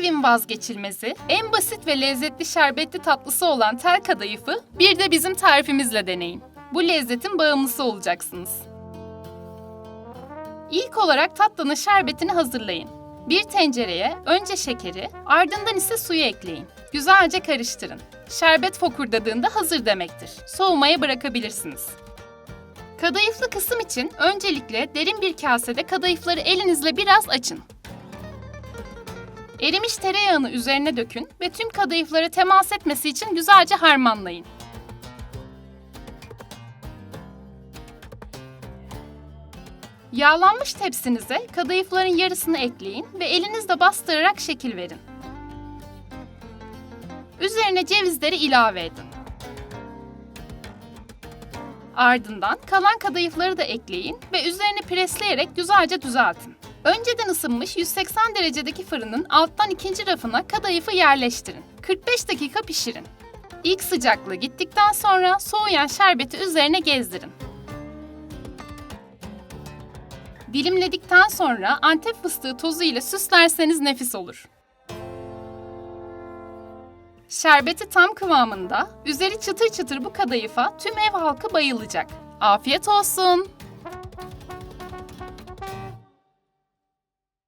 evin vazgeçilmezi, en basit ve lezzetli şerbetli tatlısı olan tel kadayıfı bir de bizim tarifimizle deneyin. Bu lezzetin bağımlısı olacaksınız. İlk olarak tatlının şerbetini hazırlayın. Bir tencereye önce şekeri, ardından ise suyu ekleyin. Güzelce karıştırın. Şerbet fokurdadığında hazır demektir. Soğumaya bırakabilirsiniz. Kadayıflı kısım için öncelikle derin bir kasede kadayıfları elinizle biraz açın. Erimiş tereyağını üzerine dökün ve tüm kadayıflara temas etmesi için güzelce harmanlayın. Yağlanmış tepsinize kadayıfların yarısını ekleyin ve elinizle bastırarak şekil verin. Üzerine cevizleri ilave edin. Ardından kalan kadayıfları da ekleyin ve üzerine presleyerek güzelce düzeltin. Önceden ısınmış 180 derecedeki fırının alttan ikinci rafına kadayıfı yerleştirin. 45 dakika pişirin. İlk sıcaklığı gittikten sonra soğuyan şerbeti üzerine gezdirin. Dilimledikten sonra antep fıstığı tozu ile süslerseniz nefis olur. Şerbeti tam kıvamında, üzeri çıtır çıtır bu kadayıfa tüm ev halkı bayılacak. Afiyet olsun.